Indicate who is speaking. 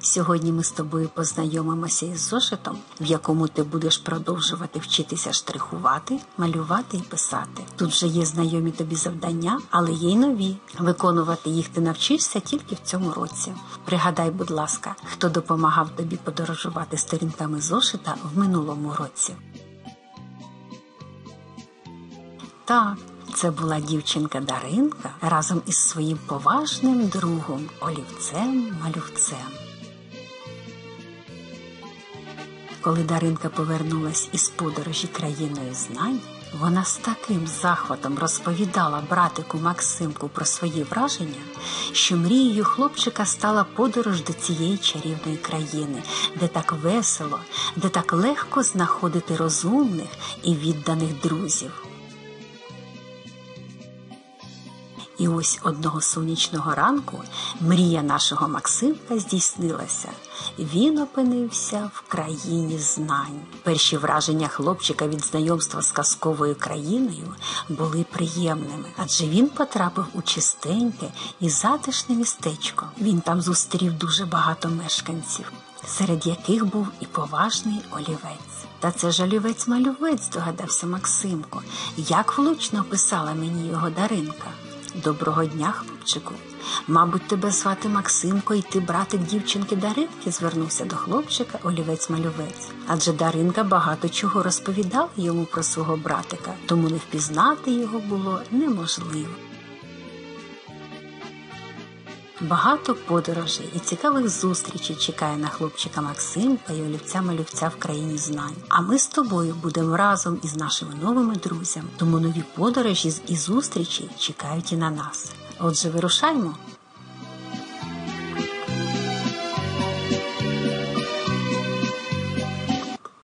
Speaker 1: Сьогодні ми з тобою познайомимося із зошитом, в якому ти будеш продовжувати вчитися штрихувати, малювати і писати. Тут вже є знайомі тобі завдання, але є й нові. Виконувати їх ти навчишся тільки в цьому році. Пригадай, будь ласка, хто допомагав тобі подорожувати сторінками зошита в минулому році. Так, це була дівчинка Даринка разом із своїм поважним другом олівцем малювцем. Коли Даринка повернулась із подорожі країною знань, вона з таким захватом розповідала братику Максимку про свої враження, що мрією хлопчика стала подорож до цієї чарівної країни, де так весело, де так легко знаходити розумних і відданих друзів. І ось одного сонячного ранку мрія нашого Максимка здійснилася. Він опинився в країні знань. Перші враження хлопчика від знайомства з казковою країною були приємними, адже він потрапив у чистеньке і затишне містечко. Він там зустрів дуже багато мешканців, серед яких був і поважний олівець. Та це ж олівець-малювець, здогадався Максимко. Як влучно описала мені його Даринка. Доброго дня, хлопчику. Мабуть, тебе звати Максимко, і ти братик дівчинки Даринки, звернувся до хлопчика олівець-малювець. Адже Даринка багато чого розповідала йому про свого братика, тому не впізнати його було неможливо. Багато подорожей і цікавих зустрічей чекає на хлопчика Максимка і олівця малювця в країні знань. А ми з тобою будемо разом із нашими новими друзями. Тому нові подорожі і зустрічі чекають і на нас. Отже, вирушаймо.